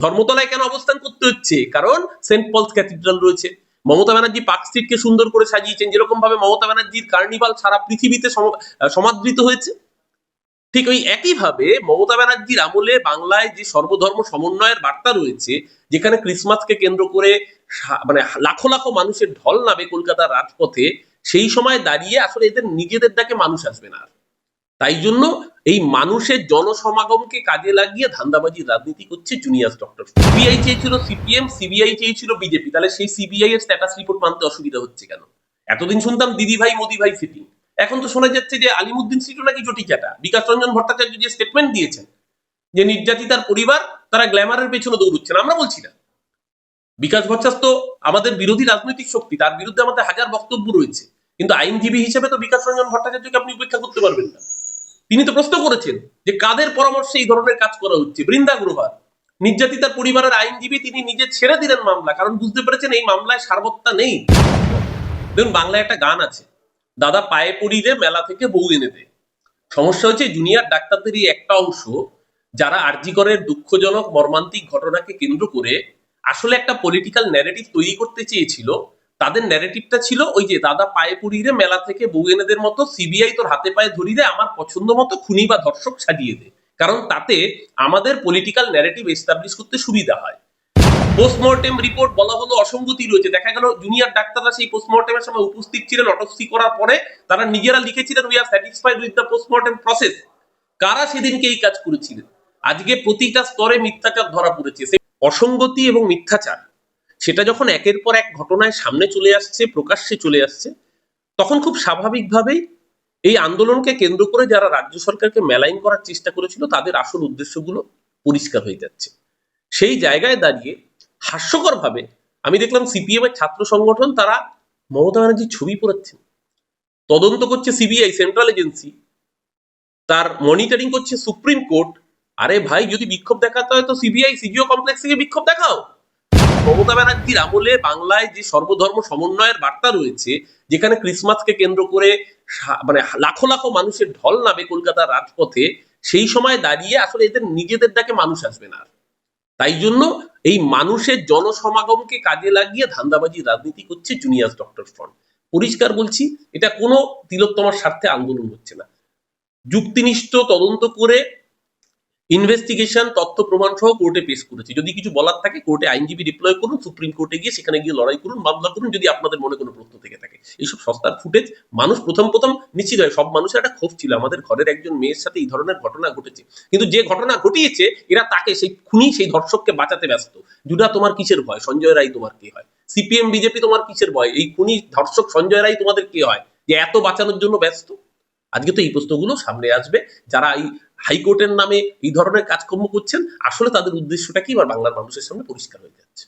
ধর্মতলায় কেন অবস্থান করতে হচ্ছে? কারণ সেন্ট পলস ক্যাথিড্রাল রয়েছে। মমতা ব্যানার্জি পার্ক স্ট্রিটকে সুন্দর করে সাজিয়েছেন। যেরকম ভাবে মমতা ব্যানার্জির কার্নিভাল সারা পৃথিবীতে সম- সমাদৃত হয়েছে। ঠিক ওই একইভাবে মমতা ব্যানার্জির আমলে বাংলায় যে সর্বধর্ম সমন্বয়ের বার্তা রয়েছে, যেখানে ক্রিসমাসকে কেন্দ্র করে মানে লাখো লাখো মানুষের ঢল নামে কলকাতার রাজপথে, সেই সময় দাঁড়িয়ে আসলে এদের নিজেদের ডাকে মানুষ আসবে না। তাই জন্য এই মানুষের জনসমাগমকে কাজে লাগিয়ে ধান্দাবাজির রাজনীতি করছে জুনিয়র ডক্টর। সিবিআই চেয়েছিল সিপিএম, সিবিআই চেয়েছিল বিজেপি। তাহলে সেই সিবিআই এর স্ট্যাটাস রিপোর্ট মানতে অসুবিধা হচ্ছে কেন? এতদিন শুনতাম দিদি ভাই, মোদি ভাই সিটিং এখন তো শোনা যাচ্ছে যে আলিমুদ্দিন সিটু নাকি জটিচাটা বিকাশ রঞ্জন ভট্টাচার্য যে স্টেটমেন্ট দিয়েছেন যে নির্যাতিতার পরিবার তারা গ্ল্যামারের পেছনে দৌড়চ্ছেন, আমরা বলছি না। বিকাশ তো আমাদের বিরোধী রাজনৈতিক শক্তি, তার বিরুদ্ধে আমাদের হাজার বক্তব্য রয়েছে। কিন্তু আইনজীবী হিসেবে তো বিকাশ রঞ্জন ভট্টাচার্যকে আপনি উপেক্ষা করতে পারবেন না। তিনি তো প্রশ্ন করেছেন যে কাদের পরামর্শে এই ধরনের কাজ করা হচ্ছে? বৃন্দা গ্রোভার নির্যাতিতার পরিবারের আইনজীবী তিনি নিজে ছেড়ে দিলেন মামলা, কারণ বুঝতে পেরেছেন এই মামলায় সারবত্তা নেই। দেখুন, বাংলায় একটা গান আছে, দাদা পায়ে পড়িলে মেলা থেকে বউ এনে দে। সমস্যা হচ্ছে জুনিয়র ডাক্তারদের এই একটা অংশ, যারা আরজিকরের দুঃখজনক মর্মান্তিক ঘটনাকে কেন্দ্র করে আসলে একটা পলিটিক্যাল ন্যারেটিভ তৈরি করতে চেয়েছিল তাদের ন্যারেটিভটা ছিল ওই যে, দাদা পায়ে পড়ি রে, মেলা থেকে বউ এনেদের মতো সিবিআই তোর হাতে পায়ে ধরি রে আমার পছন্দ মতো খুনি বা ধর্ষক সাজিয়ে দে। কারণ তাতে আমাদের পলিটিক্যাল ন্যারেটিভ এস্টাবলিশ করতে সুবিধা হয়। পোস্টমর্টেম রিপোর্ট বলা হলো অসঙ্গতি রয়েছে। দেখা গেল জুনিয়র ডাক্তাররা সেই পোস্টমর্টেমের সময় উপস্থিত ছিলেন অটোপসি করার পরে তারা নিজেরা লিখেছিলেন we are satisfied with the postmortem process কারা সেদিনকে এই কাজ করেছিলেন? আজকে প্রতিটা স্তরে মিথ্যাচার ধরা পড়েছে। সেই অসঙ্গতি এবং মিথ্যাচার সেটা যখন একের পর এক ঘটনায় সামনে চলে আসছে, প্রকাশ্যে চলে আসছে, তখন খুব স্বাভাবিকভাবেই এই আন্দোলনকে কেন্দ্র করে যারা রাজ্য সরকারকে মেলাইন করার চেষ্টা করেছিল, তাদের আসল উদ্দেশ্যগুলো পরিষ্কার হয়ে যাচ্ছে। সেই জায়গায় দাঁড়িয়ে হাস্যকর ভাবে আমি দেখলাম সিপিএম এর ছাত্র সংগঠন তারা মমতা ব্যানার্জির ছবি পড়াচ্ছেন তদন্ত করছে সিবিআই, সেন্ট্রাল এজেন্সি, তার মনিটরিং করছে সুপ্রিম কোর্ট। আরে ভাই, যদি বিক্ষোভ দেখাতে হয় তো সিবিআই, সিজিও কমপ্লেক্স থেকে বিক্ষোভ দেখাও। মমতা ব্যানার্জির আমলে বাংলায় যে সর্বধর্ম সমন্বয়ের বার্তা রয়েছে, যেখানে ক্রিসমাসকে কেন্দ্র করে মানে লাখো লাখো মানুষের ঢল নামে কলকাতার রাজপথে, সেই সময় দাঁড়িয়ে আসলে এদের নিজেদের ডাকে মানুষ আসবে না। তাই জন্য এই মানুষের জনসমাগমকে কাজে লাগিয়ে ধান্দাবাজি রাজনীতি করছে জুনিয়র ডক্টর ফ্রন্ট পরিষ্কার বলছি, এটা কোনো তিলোত্তমার স্বার্থে আন্দোলন হচ্ছে না যুক্তিনিষ্ঠ তদন্ত করে ইনভেস্টিগেশন তথ্য প্রমাণ সহ কোর্টে পেশ করেছে। যদি কিছু বলার থাকে কোর্টে আইনজীবী ডিপ্লয় করুন সুপ্রিম কোর্টে গিয়ে সেখানে গিয়ে লড়াই করুন, মামলা করুন, যদি আপনাদের মনে কোনো প্রশ্ন থেকে থাকে। এইসব সস্তার ফুটেজ মানুষ প্রথম প্রথম নিশ্চিত হয়। সব মানুষের একটা ক্ষোভ ছিল। আমাদের ঘরের একজন মেয়ের সাথে এই ধরনের ঘটনা ঘটেছে। কিন্তু যে ঘটনা ঘটিয়েছে, এরা তাকে সেই খুনি, সেই ধর্ষককে বাঁচাতে ব্যস্ত। জুডা তোমার কিসের ভয়? সঞ্জয় রায় তোমার কি হয়? সিপিএম বিজেপি তোমার কিসের ভয়? এই খুনি ধর্ষক সঞ্জয় রায় তোমাদের কি হয়? যে এত বাঁচানোর জন্য ব্যস্ত? আজকে তো এই প্রশ্নগুলো সামনে আসবে। যারা এই হাইকোর্টের নামে এই ধরনের কাজকর্ম করছেন, আসলে তাদের উদ্দেশ্যটা কি? বা বাংলার মানুষের সামনে পরিষ্কার হয়ে যাচ্ছে।